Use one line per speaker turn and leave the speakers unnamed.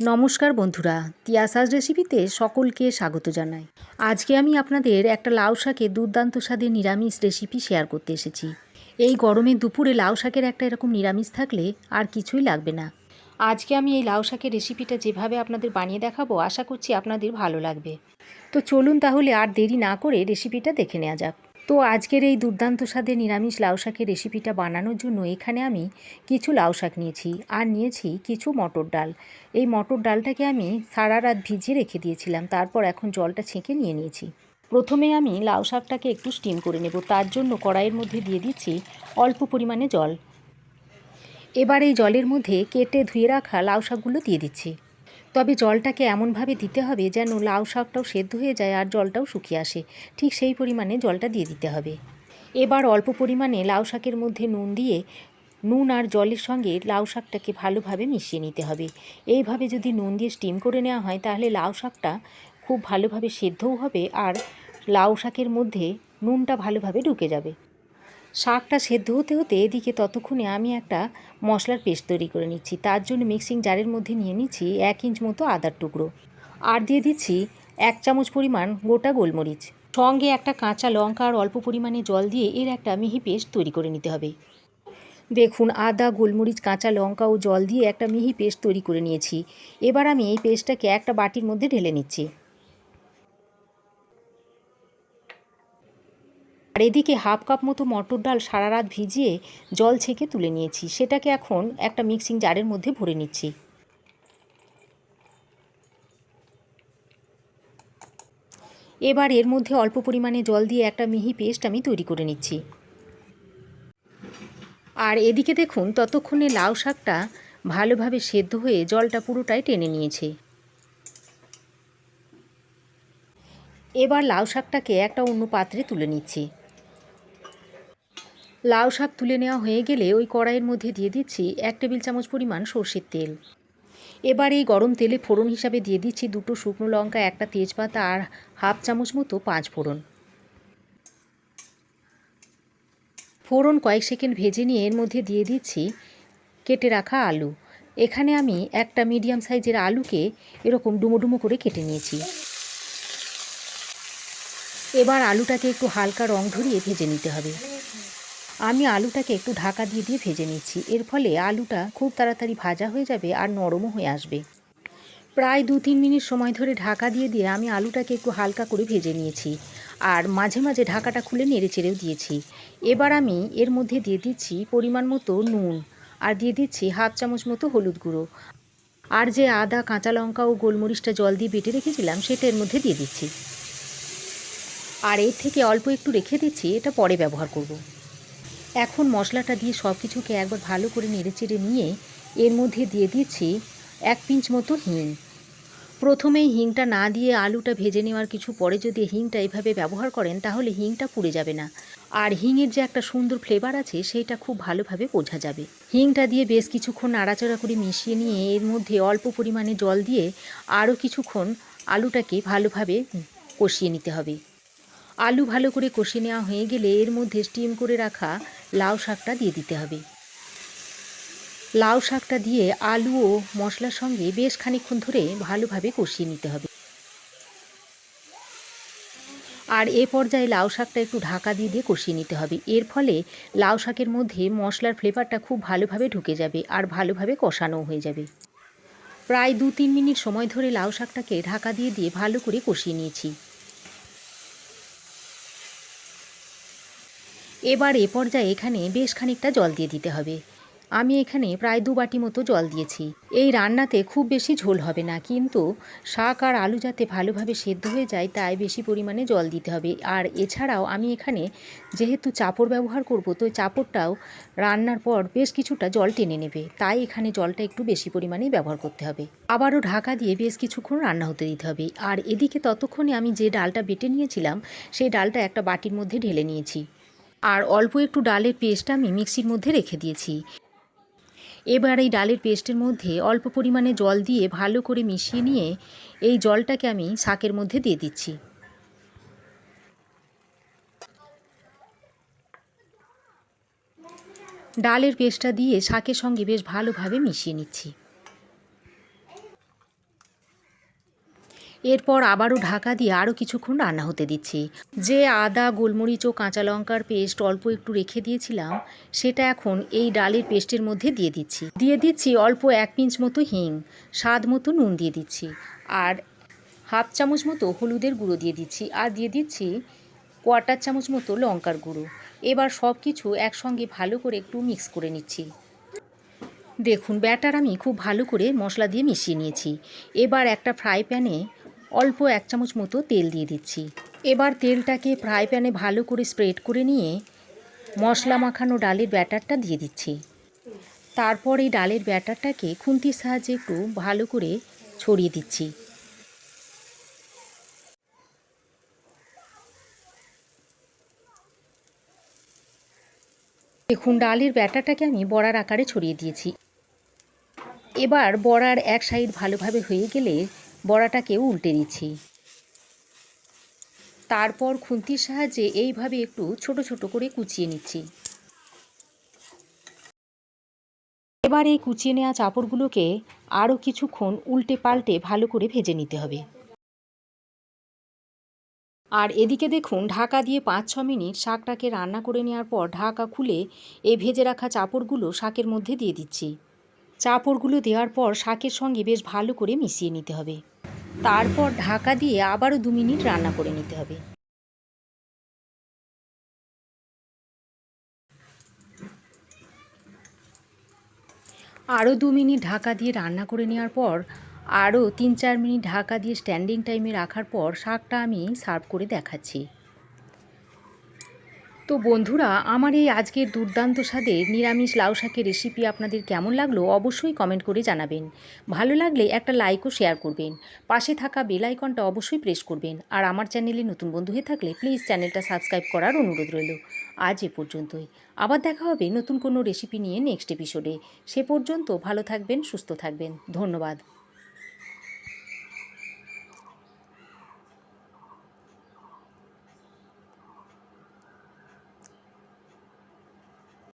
নমস্কার বন্ধুরা, তিয়াসাজ রেসিপিতে সকলকে স্বাগত জানাই। আজকে আমি আপনাদের একটা লাউ শাকে দুর্দান্ত স্বাদের নিরামিষ রেসিপি শেয়ার করতে এসেছি। এই গরমে দুপুরে লাউ শাকের একটা এরকম নিরামিষ থাকলে আর কিছুই লাগবে না। আজকে আমি এই লাউ শাকের রেসিপিটা যেভাবে আপনাদের বানিয়ে দেখাবো, আশা করছি আপনাদের ভালো লাগবে। তো চলুন তাহলে আর দেরি না করে রেসিপিটা দেখে নেওয়া যাক। তো আজকের এই দুর্দান্ত স্বাদে নিরামিষ লাউ শাকের রেসিপিটা বানানোর জন্য এখানে আমি কিছু লাউ শাক নিয়েছি আর নিয়েছি কিছু মটর ডাল। এই মটর ডালটাকে আমি সারা রাত ভিজিয়ে রেখে দিয়েছিলাম, তারপর এখন জলটা ছেঁকে নিয়ে নিয়েছি। প্রথমে আমি লাউ শাকটাকে একটু স্টিম করে নেব, তার জন্য কড়াইয়ের মধ্যে দিয়ে দিচ্ছি অল্প পরিমাণে জল। এবার এই জলের মধ্যে কেটে ধুয়ে রাখা লাউ শাকগুলো দিয়ে দিচ্ছি। তবে জলটাকে এমনভাবে দিতে হবে যেন লাউ শাকটাও সেদ্ধ হয়ে যায় আর জলটাও শুকিয়ে আসে। ঠিক সেই পরিমাণে জলটা দিয়ে দিতে হবে। এবার অল্প পরিমাণে লাউ শাকের মধ্যে নুন দিয়ে নুন আর জলের সঙ্গে লাউ শাকটাকে ভালোভাবে মিশিয়ে নিতে হবে। এইভাবে যদি নুন দিয়ে স্টিম করে নেওয়া হয় তাহলে লাউ শাকটা খুব ভালোভাবে সেদ্ধও হবে আর লাউ শাকের মধ্যে নুনটা ভালোভাবে ঢুকে যাবে। শাকটা সেদ্ধ হতে হতে এদিকে ততক্ষণে আমি একটা মশলার পেস্ট তৈরি করে নিচ্ছি। তার জন্য মিক্সিং জারের মধ্যে নিয়ে নিচ্ছি এক ইঞ্চ মতো আদার টুকরো। আর দিয়ে দিচ্ছি এক চামচ পরিমাণ গোটা গোলমরিচ। সঙ্গে একটা কাঁচা লঙ্কা আর অল্প পরিমাণে জল দিয়ে এর একটা মিহি পেস্ট তৈরি করে নিতে হবে। দেখুন, আদা, গোলমরিচ, কাঁচা লঙ্কা ও জল দিয়ে একটা মিহি পেস্ট তৈরি করে নিয়েছি। এবার আমি এই পেস্টটাকে একটা বাটির মধ্যে ঢেলে নিচ্ছি। আর এদিকে হাফ কাপ মতো মটর ডাল সারা রাত ভিজিয়ে জল ছেঁকে তুলে নিয়েছি। সেটাকে এখন একটা মিক্সিং জারের মধ্যে ভরে নিচ্ছি। এবার এর মধ্যে অল্প পরিমাণে জল দিয়ে একটা মিহি পেস্ট আমি তৈরি করে নিচ্ছি। আর এদিকে দেখুন, ততক্ষণে লাউ শাকটা ভালোভাবে সেদ্ধ হয়ে জলটা পুরোটাই টেনে নিয়েছে। এবার লাউ শাকটাকে একটা অন্য পাত্রে তুলে নিচ্ছি। লাউ শাক তুলে নেওয়া হয়ে গেলে ওই কড়াইয়ের মধ্যে দিয়ে দিচ্ছি এক টেবিল চামচ পরিমাণ সর্ষের তেল। এবার এই গরম তেলে ফোড়ন হিসাবে দিয়ে দিচ্ছি দুটো শুকনো লঙ্কা, একটা তেজপাতা আর হাফ চামচ মতো পাঁচ ফোড়ন। ফোড়ন কয়েক সেকেন্ড ভেজে নিয়ে এর মধ্যে দিয়ে দিচ্ছি কেটে রাখা আলু। এখানে আমি একটা মিডিয়াম সাইজের আলুকে এরকম ডুমো ডুমো করে কেটে নিয়েছি। এবার আলুটাকে একটু হালকা রং ধরিয়ে ভেজে নিতে হবে। আমি আলুটাকে একটু ঢাকা দিয়ে দিয়ে ভেজে নিচ্ছি। এর ফলে আলুটা খুব তাড়াতাড়ি ভাজা হয়ে যাবে আর নরমও হয়ে আসবে। প্রায় দু তিন মিনিট সময় ধরে ঢাকা দিয়ে দিয়ে আমি আলুটাকে একটু হালকা করে ভেজে নিয়েছি আর মাঝে মাঝে ঢাকাটা খুলে নেড়ে চেড়েও দিয়েছি। এবার আমি এর মধ্যে দিয়ে দিচ্ছি পরিমাণ মতো নুন আর দিয়ে দিচ্ছি হাফ চামচ মতো হলুদ গুঁড়ো। আর যে আদা, কাঁচা লঙ্কা ও গোলমরিচটা জল দিয়ে বেটে রেখেছিলাম সেটা এর মধ্যে দিয়ে দিচ্ছি। আর এর থেকে অল্প একটু রেখে দিচ্ছি, এটা পরে ব্যবহার করব। এখন মশলাটা দিয়ে সব কিছুকে একবার ভালো করে নেড়েচেড়ে নিয়ে এর মধ্যে দিয়ে দিচ্ছি এক পিঞ্চ মতো হিং। প্রথমেই হিংটা না দিয়ে আলুটা ভেজে নেওয়ার কিছু পরে যদি হিংটা এভাবে ব্যবহার করেন, তাহলে হিংটা পুড়ে যাবে না। আর হিংয়ের যে একটা সুন্দর ফ্লেভার আছে সেইটা খুব ভালোভাবে বোঝা যাবে। হিংটা দিয়ে বেশ কিছুক্ষণ নাড়াচাড়া করে মিশিয়ে নিয়ে এর মধ্যে অল্প পরিমাণে জল দিয়ে আরও কিছুক্ষণ আলুটাকে ভালোভাবে কষিয়ে নিতে হবে। আলু ভালো করে কষে নেওয়া হয়ে গেলে এর মধ্যে স্টিম করে রাখা লাউ শাকটা দিয়ে দিতে হবে। লাউ শাকটা দিয়ে আলু ও মশলার সঙ্গে বেশ খানিক্ষণ ধরে ভালোভাবে কষিয়ে নিতে হবে। আর এ পর্যায়ে লাউ শাকটা একটু ঢাকা দিয়ে দিয়ে কষিয়ে নিতে হবে। এর ফলে লাউ শাকের মধ্যে মশলার ফ্লেভারটা খুব ভালোভাবে ঢুকে যাবে আর ভালোভাবে কষানোও হয়ে যাবে। প্রায় দু তিন মিনিট সময় ধরে লাউ শাকটাকে ঢাকা দিয়ে দিয়ে ভালো করে কষিয়ে নিয়েছি। এবার এ পর্যায়ে এখানে বেশ খানিকটা জল দিয়ে দিতে হবে। আমি এখানে প্রায় দু বাটি মতো জল দিয়েছি। এই রান্নাতে খুব বেশি ঝোল হবে না, কিন্তু শাক আর আলু যাতে ভালোভাবে সেদ্ধ হয়ে যায়, তাই বেশি পরিমাণে জল দিতে হবে। আর এছাড়াও আমি এখানে যেহেতু চাপড় ব্যবহার করব, তো চাপড়টাও রান্নার পর বেশ কিছুটা জল টেনে নেবে। তাই এখানে জলটা একটু বেশি পরিমাণেই ব্যবহার করতে হবে। আবারও ঢাকা দিয়ে বেশ কিছুক্ষণ রান্না হতে দিতে হবে। আর এদিকে ততক্ষণে আমি যে ডালটা বেটে নিয়েছিলাম, সেই ডালটা একটা বাটির মধ্যে ঢেলে নিয়েছি। আর অল্প একটু ডালের পেস্ট আমি মিক্সির মধ্যে রেখে দিয়েছি। এবার এই ডালের পেস্টের মধ্যে অল্প পরিমাণে জল দিয়ে ভালো করে মিশিয়ে নিয়ে এই জলটাকে আমি শাকের মধ্যে দিয়ে দিচ্ছি। ডালের পেস্টটা দিয়ে শাকের সঙ্গে বেশ ভালোভাবে মিশিয়ে নিচ্ছি। এরপর আবারও ঢাকা দিয়ে আরও কিছুক্ষণ রান্না হতে দিচ্ছি। যে আদা, গোলমরিচ ও কাঁচা লঙ্কার পেস্ট অল্প একটু রেখে দিয়েছিলাম, সেটা এখন এই ডালের পেস্টের মধ্যে দিয়ে দিচ্ছি। দিয়ে দিচ্ছি অল্প এক পিঞ্চ মতো হিং, স্বাদ মতো নুন দিয়ে দিচ্ছি, আর হাফ চামচ মতো হলুদের গুঁড়ো দিয়ে দিচ্ছি, আর দিয়ে দিচ্ছি কোয়ার্টার চামচ মতো লঙ্কার গুঁড়ো। এবার সব কিছু একসঙ্গে ভালো করে একটু মিক্স করে নিচ্ছি। দেখুন, ব্যাটার আমি খুব ভালো করে মশলা দিয়ে মিশিয়ে নিয়েছি। এবার একটা ফ্রাই প্যানে অল্প এক চামচ মতো তেল দিয়ে দিচ্ছি। এবার তেলটাকে ফ্রাই প্যানে ভালো করে স্প্রেড করে নিয়ে মশলা মাখানো ডালের ব্যাটারটা দিয়ে দিচ্ছি। তারপর এই ডালের ব্যাটারটাকে খুন্তির সাহায্যে একটু ভালো করে ছড়িয়ে দিচ্ছি। দেখুন, ডালের ব্যাটারটাকে আমি বড়ার আকারে ছড়িয়ে দিয়েছি। এবার বড়ার এক সাইড ভালোভাবে হয়ে গেলে বড়াটাকে উল্টে দিচ্ছি তারপর খুন্তির সাহায্যে এইভাবে একটু ছোট ছোট করে কুচিয়ে নিচ্ছি। এবার এই কুচিয়ে নেওয়া চাপড়গুলোকে আরও কিছুক্ষণ উল্টে পাল্টে ভালো করে ভেজে নিতে হবে। আর এদিকে দেখুন, ঢাকা দিয়ে পাঁচ ছ মিনিট শাকটাকে রান্না করে নেওয়ার পর ঢাকা খুলে এই ভেজে রাখা চাপড়গুলো শাকের মধ্যে দিয়ে দিচ্ছি। চাপড়গুলো দেওয়ার পর শাকের সঙ্গে বেশ ভালো করে মিশিয়ে নিতে হবে। তারপর ঢাকা দিয়ে আবারও দু মিনিট রান্না করে নিতে হবে। আরও দু মিনিট ঢাকা দিয়ে রান্না করে নেওয়ার পর, আরও তিন চার মিনিট ঢাকা দিয়ে স্ট্যান্ডিং টাইমে রাখার পর শাকটা আমি সার্ভ করে দেখাচ্ছি। তো বন্ধুরা, আমার এই আজকের দুর্দান্ত স্বাদের নিরামিষ লাউ শাকের রেসিপি আপনাদের কেমন লাগল অবশ্যই কমেন্ট করে জানাবেন। ভালো লাগলে একটা লাইকও শেয়ার করবেন। পাশে থাকা বেল আইকনটা অবশ্যই প্রেস করবেন। আর আমার চ্যানেলে নতুন বন্ধু হয়ে থাকলে প্লিজ চ্যানেলটা সাবস্ক্রাইব করার অনুরোধ রইল। আজ এ পর্যন্তই। আবার দেখা হবে নতুন কোনো রেসিপি নিয়ে নেক্সট এপিসোডে সে পর্যন্ত ভালো থাকবেন, সুস্থ থাকবেন। ধন্যবাদ।